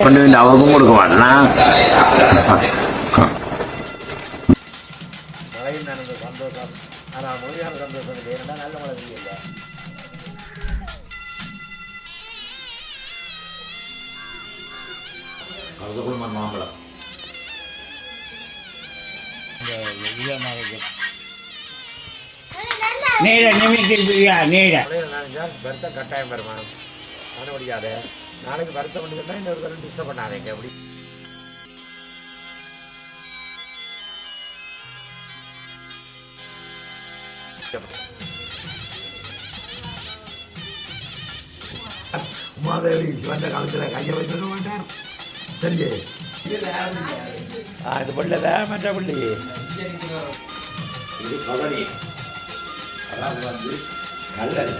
கொண்டு வந்து அவருக்கும் கொடுக்க மாட்டேனா மழையில் நனைந்த சந்தோஷம் ஆனால் முழுமையான சந்தோஷம் இல்லை ஏன்னா நல்ல மழை பெய்யல அதுக்குள்ள மாம்பழம் மழையில் நனைஞ்சால் வருத்தம் கட்டாயம் வருமானம் பண்ண முடியாது நாளைக்கு வருத்தம் பண்ணிக்கிறதா இன்னொரு தரம் டிஸ்டர்ப் பண்ணாதீங்க அப்படி. உமாதேவி சிவந்த காலத்தில் கையை வச்சிருக்க மாட்டார். சரியே. ஆ இது பிள்ளைதா மற்ற பிள்ளை. இது கவனி அதாவது வந்து கல்லல்ல.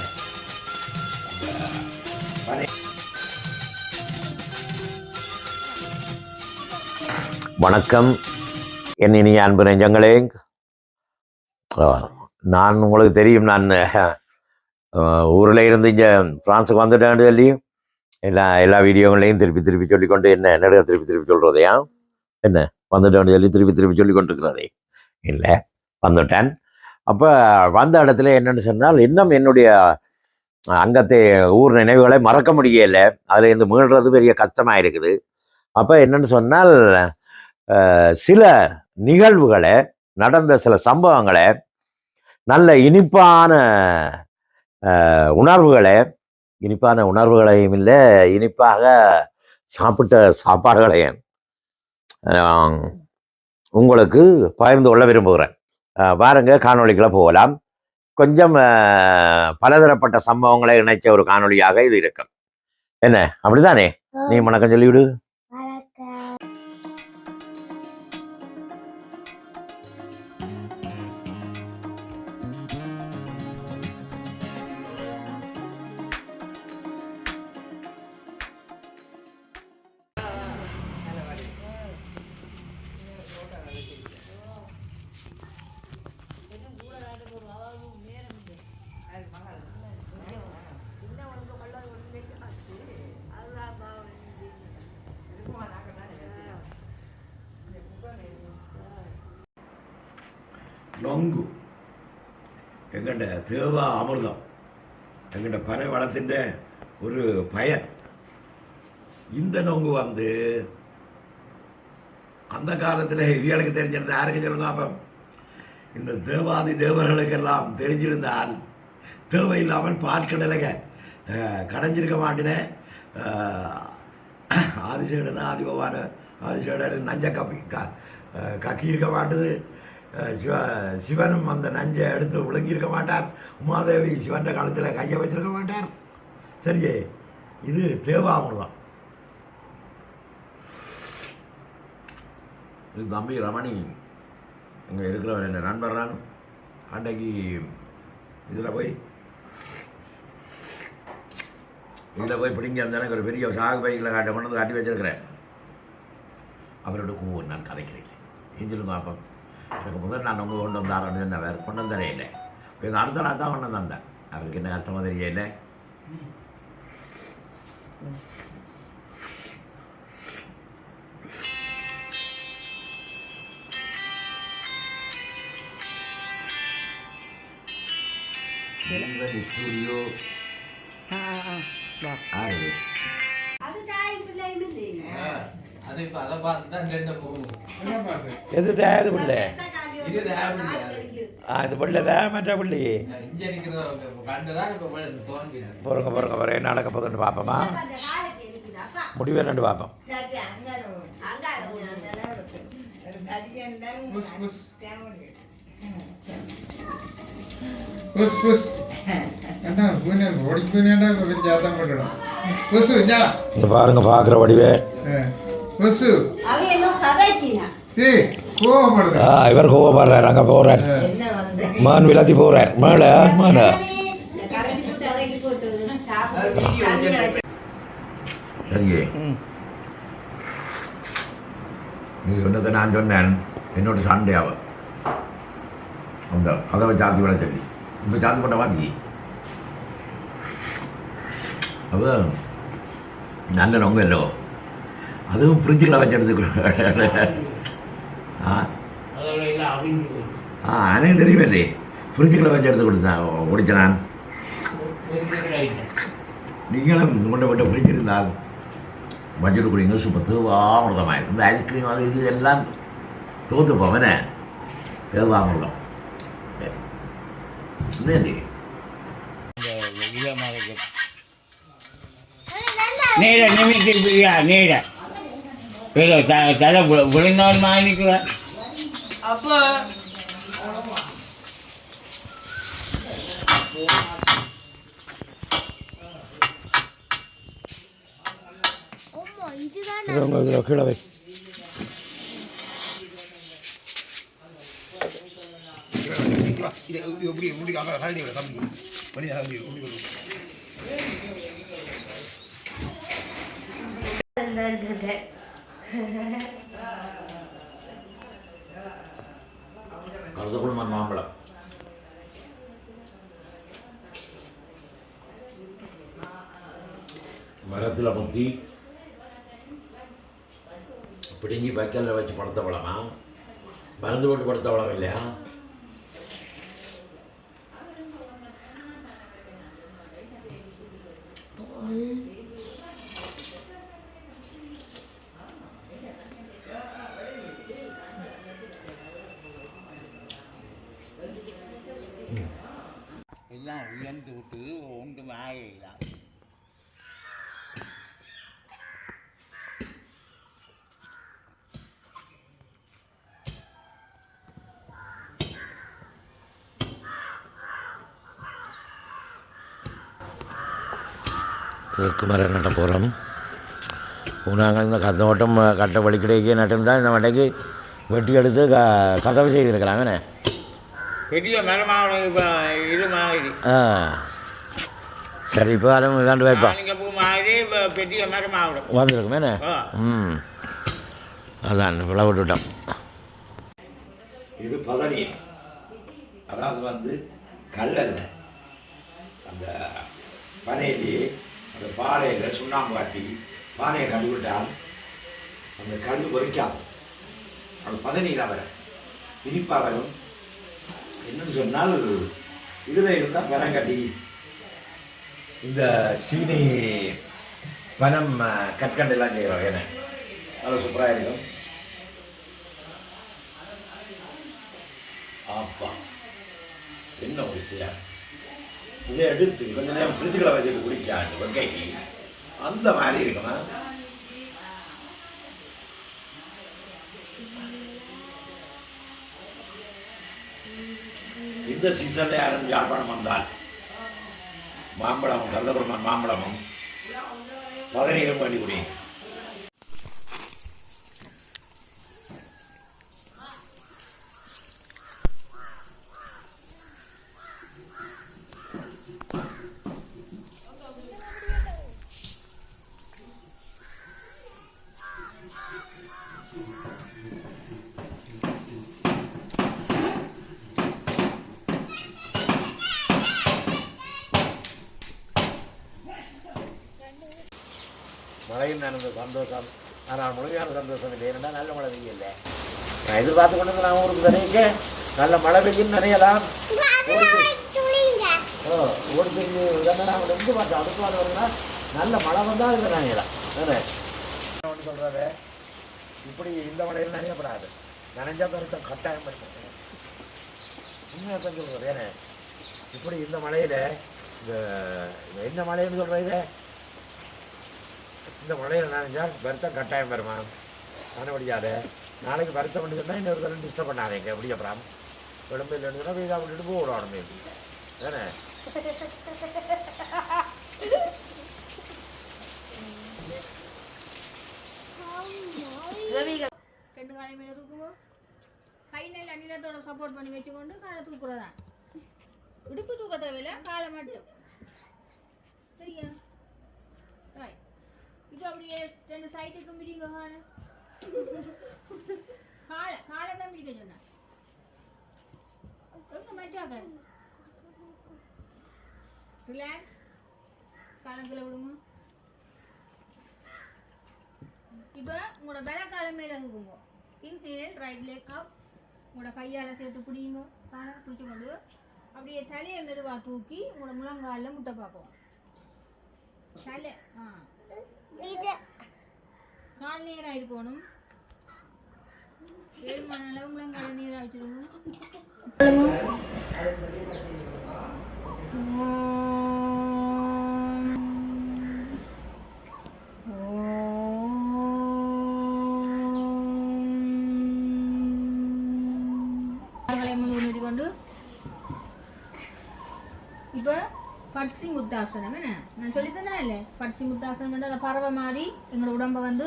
வணக்கம். என் இனிய அன்பு நெஞ்சங்களே. நான் உங்களுக்கு தெரியும் நான் ஊரில் இருந்து இங்கே ஃப்ரான்ஸுக்கு வந்துட்டேன் சொல்லி எல்லா எல்லா வீடியோங்களையும் திருப்பி திருப்பி சொல்லிக்கொண்டு என்ன என்ன திருப்பி திருப்பி சொல்கிறதையா என்ன வந்துட்டேன்னு சொல்லி திருப்பி திருப்பி சொல்லி கொண்டிருக்கிறதே இல்லை வந்துட்டேன். அப்போ வந்த இடத்துல என்னென்னு சொன்னால் இன்னும் என்னுடைய அங்கத்தை ஊர் நினைவுகளை மறக்க முடியலை. அதில் இருந்து மீள்றது பெரிய கஷ்டமாக இருக்குது அப்போ என்னென்னு சொன்னால் சில நிகழ்வுகளை நடந்த சில சம்பவங்களை நல்ல இனிப்பான உணர்வுகளை இனிப்பான உணர்வுகளையும் இல்லை இனிப்பாக சாப்பிட்ட சாப்பாடுகளையும் உங்களுக்கு பகிர்ந்து கொள்ள விரும்புகிறேன். பாருங்க காணொளிக்குள்ள போகலாம். கொஞ்சம் பலதரப்பட்ட சம்பவங்களை இணைச்ச ஒரு காணொளியாக இது இருக்கும். என்ன? அப்படிதானே நீ வணக்கம் சொல்லிவிடு. നൊങ്കു എങ്ങൻ്റെ തേവ അമൃതം എങ്ങൻ്റെ പന വളത്തിൻ്റെ ഒരു பயன் இந்த நொங்கு வந்து அந்த காலத்தில் இவர்களுக்கு தெரிஞ்சிருந்த யாருக்கு சொல்லுங்க அப்போ இந்த தேவாதி தேவர்களுக்கெல்லாம் தெரிஞ்சிருந்தால் தேவையில்லாமல் பாற்கடலைங்க கடைஞ்சிருக்க மாட்டினேன் ஆதிசேடன் ஆதிபவான ஆதிசேடன் நஞ்ச கப்பி க அஹ், கக்கியிருக்க மாட்டுது அஹ், சிவ சிவனும் அந்த நஞ்சை எடுத்து விழுங்கியிருக்க மாட்டார். உமாதேவி சிவன்ற காலத்தில் கையை வச்சிருக்க மாட்டார். சரியே இது தேவாமிர்தம் இது தம்பி ரமணி. இங்கே இருக்கிறவர் என்ன நண்பர் நான். அன்றைக்கு இதில் போய் இதில் போய் பிடிங்க அந்த எனக்கு ஒரு பெரிய சாகு பைக்கில் காட்ட கொண்டு வந்து காட்டி வச்சிருக்கிறேன். அவரோட கோவம் நான் கதைக்கிறேன். ஏன் அப்போ. எனக்கு முதல் நான் உங்க கொண்டு வந்தாரோன்னு என்ன? வேறு கொண்டு வந்தரே இல்லை. இது அடுத்த நாள் தான் கொண்டு வந்தேன். அவருக்கு என்ன கஷ்டமோ தெரியல. ஸ்டூடியோ ஆறு அது இப்ப அதை பார்த்து தான் ரெண்டு போகும். எது தேவை பிள்ளை? இது தேவை ஆ இது பிள்ளைதா மற்ற பிள்ளை. பொறுங்க பொறுங்க பொறுங்க. என்ன நடக்க போகுதுன்னு பார்ப்போமா முடிவு என்னன்னு பார்ப்போம் புஷ் புஷ் என்ன பூனை ஓடி பண்ணணும் புஷு பாருங்க பார்க்குற வடிவே. இவர் கோவப்படுறார் அங்கே போகிறார் மான் விளாத்தி போகிறார் மேலே சாப்பிட்டு சரிங்க. நீ சொன்னதை நான் சொன்னேன். என்னோட சண்டை அவ. அந்த கதவை சாத்தி விட சொல்லி. இப்போ சாத்தி போட்ட மாத்தி அவ நல்ல நொங்கல்லோ அதுவும் ஃப்ரிட்ஜுக்குள்ள வச்சு எடுத்து ஆ? ஆ எனக்கு தெரியுமே ஃப்ரிட்ஜுக்குள்ள வச்சு எடுத்து கொடுத்தேன் குடிச்சேன் நான் புரிஞ்சுக்கிறாங்க நீங்களும் கொண்டு போட்டு ஃப்ரிட்ஜ் இருந்தால் வச்சுட்டு குடிங்க சூப்பர் தேவாமிரதமாக இருக்கும் இந்த ஐஸ்கிரீம் அது இது எல்லாம் தோத்து போவனே தேவாமிரதம் என்னடி நேர நிமித்திருப்பியா நேர. ஏதோ த தலை விழுந்தவன் மாணிக்குவ அப்போ இது உங்கள் இதில் கீழே வை. கருதகுளமன் மாம்பழம். மரத்தில் முத்தி. பிடுங்கி வைக்கல்ல வச்சு படுத்த பழமா மருந்து போட்டு படுத்த பழம் இல்லையா? எல்லாம் உயர்ந்து விட்டு ஒன்றும் ஆகலாம் தேக்கு மரம் நட்ட போகிறோம் நாங்கள் இந்த கத்தோட்டம் கட்ட வலிக்கடைக்கு நட்டிருந்தால் இந்த மட்டைக்கு வெட்டி எடுத்து க கதவு செய்திருக்கலாம் என்ன? பெரிய மரமாவளம் இப்போ இது மாதிரி. ஆ. சரி இப்போ அதை இதாண்டு வைப்பா பூ மாதிரி இப்போ பெரிய மரமாவளம் வந்திருக்குமே என்ன? ஆ. ம். அதான் விளை விட்டுட்டோம் இது பதநீர் அதாவது வந்து கல்லல்ல. அந்த பனையிலே அந்த பானையில் சுண்ணாம்பு காட்டி பானையை கண்டு விட்டால் அந்த கல் பொறிக்காது. அது பதநீராக வர இனிப்பாக வரும் என்னன்னு சொன்னால் இதில் இருந்தால் பனம் கட்டி இந்த சீனி பனம் கற்கண்டெல்லாம் செய்கிறோம் என்ன அது சூப்பராக இருக்கும். அப்பா என்ன ஒரு விஷயம் இதை எடுத்து கொஞ்ச நேரம் ஃப்ரிட்ஜுகளை வச்சுட்டு குடிக்காங்க வெங்கைக்கு அந்த மாதிரி இருக்கணும் இந்த சீசனில் யாரும் யாழ்ப்பாணம் வந்தால் மாம்பழமும் கள்ளக்குளமன் மாம்பழமும் பதநீரும் பண்ணி குடிங்க மழையும் நனந்த சந்தோஷம் ஆனால் முழுமையான சந்தோஷம் இல்லை ஏன்னா நல்ல மழை பெய்யல நான் எதிர்பார்த்து கொண்டு நான் ஊருக்கு தனிக்க நல்ல மழை பெய்யும் நினையலாம் ஓ ஓடி பெஞ்சு நான் ரெண்டு பார்த்தேன் அடுத்த வாரம் வருதுன்னா நல்ல மழை வந்தால் இல்லை நினையலாம் தானே ஒன்று சொல்கிறாரு இப்படி இந்த மழையில் நினையப்படாது நினைஞ்சா கருத்தம் கட்டாயம் பண்ணி உண்மையாக தான் சொல்கிறது இப்படி இந்த மழையில் இந்த இந்த என்ன மழைன்னு சொல்கிறது இந்த மழையில் நினைஞ்சால் வருத்தம் கட்டாயம் வருமா? மனப்படியாது நாளைக்கு வருத்தம் பண்ணி சொன்னால் இன்னொரு தரம் டிஸ்டர்ப் பண்ணாதீங்க. எப்படி அப்புறம்? உடம்பு இல்லைன்னு சொன்னால் வீடாக விட்டுட்டு போக உடம்பு. தானே? ரெண்டு காலை மேலே தூக்குவோம். கை நெல் அநிலத்தோட சப்போர்ட் பண்ணி வச்சுக்கொண்டு காலை தூக்குறதா? இடுப்பு தூக்க தேவையில்லை காலை மட்டும். சரியா? அப்படியே ரெண்டு சைடுக்கும் பிரிங்க காலை காலை காலை தான் பிடிக்க சொன்னேன் எங்க மச்சாக்கள் ரிலாக்ஸ் காலத்தில் விடுங்க. இப்போ உங்களோட பலக்கால மேலே இருக்குங்க இன்ஹேல் ரைட் லெக் அப் உங்களோட கையால் சேர்த்து பிடிங்க காலை பிடிச்சி கொண்டு அப்படியே தலையை மெதுவாக தூக்கி உங்களோட முழங்காலில் முட்டை பார்ப்போம். தலை ஆ. கால் நேராக இருக்கணும் ஏழு மணி அளவு முழங்கால நேராக வச்சிருங்க கொண்டு இப்போ பட்சி முத்தாசனம் என்ன நான் சொல்லித்தனா இல்லை பட்சி முத்தாசனம் அந்த பறவை மாதிரி எங்களோட உடம்பை வந்து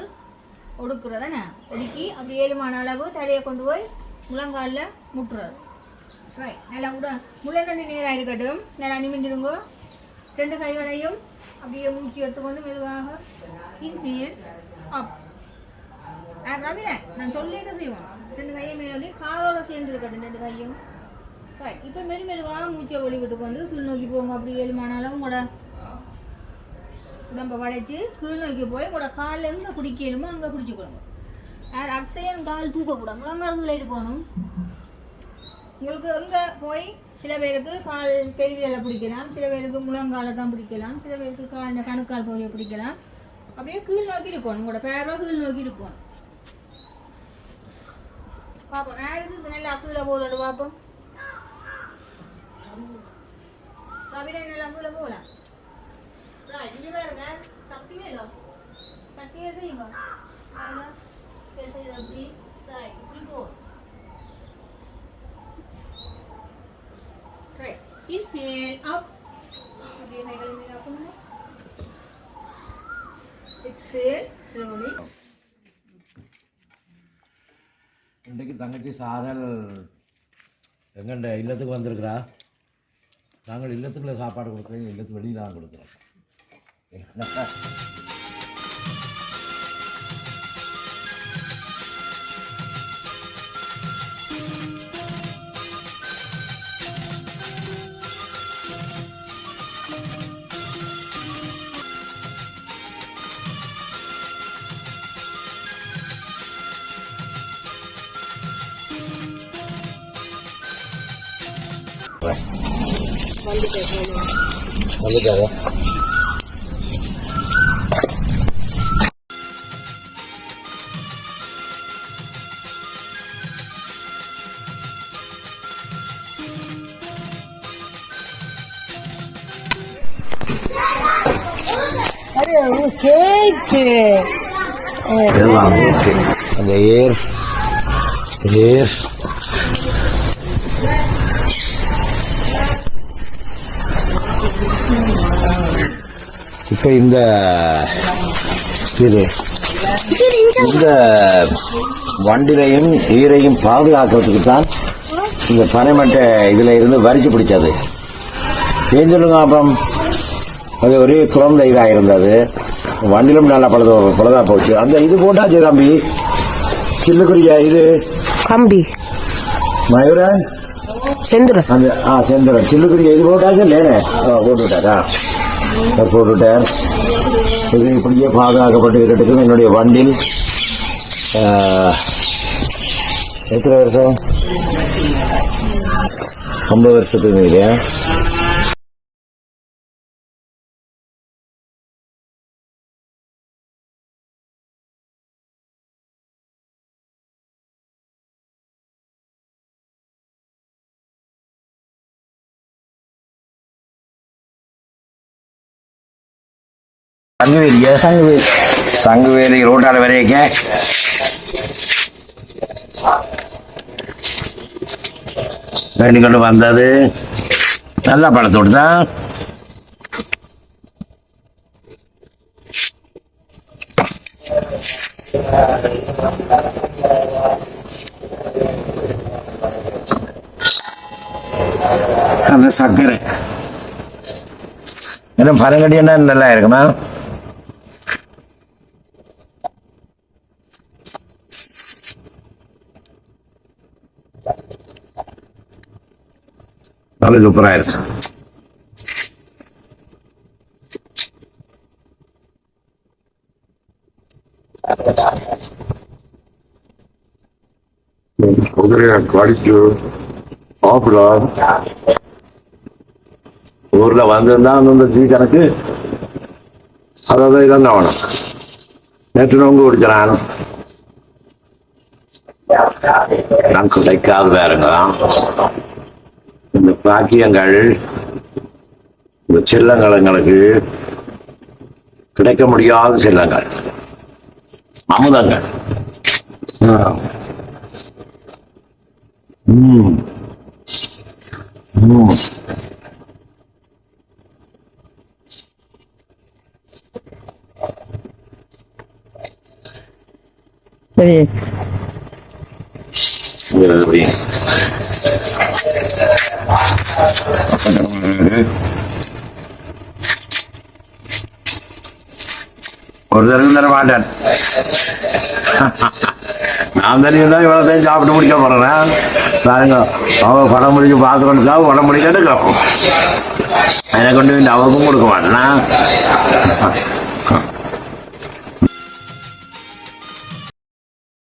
ஒடுக்குறதானே ஒடுக்கி அப்படி ஏழுமான அளவு தலையை கொண்டு போய் முழங்காலில் முட்டுறது ரைட் நல்லா உட முள்ளங்கண்ணி நேராக இருக்கட்டும் நல்லா நிமிண்டிருங்க ரெண்டு கைகளையும் அப்படியே மூச்சு எடுத்துக்கொண்டு மெதுவாக இன்ஹேல் அப் ரவின நான் சொல்லியிருக்க செய்வோம் ரெண்டு கையை மேலே காலோட சேர்ந்து இருக்கட்டும் ரெண்டு கையும் ரைட் இப்போ மெது மெதுவாக மூச்சை ஒளி கொண்டு கீழ் நோக்கி போங்க. அப்படி ஏழுமானாலும் உங்களோட உடம்பை வளைச்சு கீழ் நோக்கி போய் உங்களோட காலில் எங்கே பிடிக்கணுமோ அங்கே பிடிச்சிக்கொள்ளுங்க யார் அக்ஷயம் கால் தூக்கக்கூடாது. முழங்கால் இருக்கணும் உங்களுக்கு எங்கே போய்? சில பேருக்கு கால் பெருவிரலை பிடிக்கலாம். சில பேருக்கு முழங்காலை தான் பிடிக்கலாம். சில பேருக்கு கால் இந்த கணுக்கால் பகுதியை பிடிக்கலாம். அப்படியே கீழ் நோக்கி இருக்கணும். உங்களோட பேரோ கீழ் நோக்கி இருக்கணும். பார்ப்போம் யாருக்கு நல்லா கீழே போதோடு பார்ப்போம் Sabi na lang mula-mula. Right, இங்க பாருங்க சக்தி வேணும் சக்தியை செய்யுங்க பாருங்க. சரி, சரி, அப்படி Right, இப்படி போ Right. Inhale up. அப்படியே கைகளை ako na. Exhale slowly. இன்றைக்கு தங்கச்சி சாரல் எங்கண்ட இல்லத்துக்கு வந்திருக்கிறா நாங்கள் இல்லத்துக்குள்ளே சாப்பாடு கொடுக்குறோம் இல்லத்துக்கு வெளியில் தான் கொடுக்குறோம். வந்துட்டாரா எல்லாம் இருக்கு அந்த ஏர் ஏர் இப்போ இந்த இது இந்த வண்டிலையும் ஈரையும் பாதுகாக்கிறதுக்கு தான் இந்த பனைமட்டை இதில் இருந்து வரிச்சு பிடிச்சது. ஏன் சொல்லுங்க அப்புறம்? அது ஒரே குழந்தை இதாக இருந்தது. வண்டிலும் நல்லா பழுத பழுதா போச்சு. அந்த இது போட்டாச்சு தம்பி. சில்லுக்குரிய இது? கம்பி. மயூர? செந்துரன் அந்த ஆ செந்தரன் சில்லுக்குரிய இது போட்டாச்சு? இல்லையே. போட்டு விட்டாரா போட்டு விட்டார் இது இப்படியே பாதுகாக்கப்பட்டு இருக்கட்டும் என்னுடைய வண்டில் எத்தனை வருஷம்? ஐம்பது வருஷத்துக்கு இல்லையா சங்குவேலியா சங்குவேலி சங்குவேலி ரோட்டால வரையக்க வேண்டி கொண்டு வந்தது. நல்ல பழத்தோடு தான். அந்த சர்க்கரை ஏன்னா பனங்கட்டின்னா நல்லா இருக்குமா? நல்ல சூப்பராக இருக்கு கடிச்சு சாப்பிட ஊர்ல வந்திருந்தா அந்த ஜி கணக்கு அதாவது இதான் ஆகணும் நேற்று நோங்க குடிக்கிறான் நான் கிடைக்காது வேறுங்க இந்த பாக்கியங்கள் இந்த செல்லங்கள் எங்களுக்கு கிடைக்க முடியாத செல்லங்கள் அமுதங்கள். ம் எப்படி? ஒரு தடவை தர மாட்டேன். நான் தெரியும் தான் இவ்வளோத்தையும் சாப்பிட்டு முடிக்க போறேன். பாருங்க அவன் படம் முடிச்சு பார்த்து கொண்டு தான் படம் முடிக்கட்டு கேட்போம் எனக்கு கொண்டு வந்து அவருக்கும் கொடுக்க மாட்டேனா.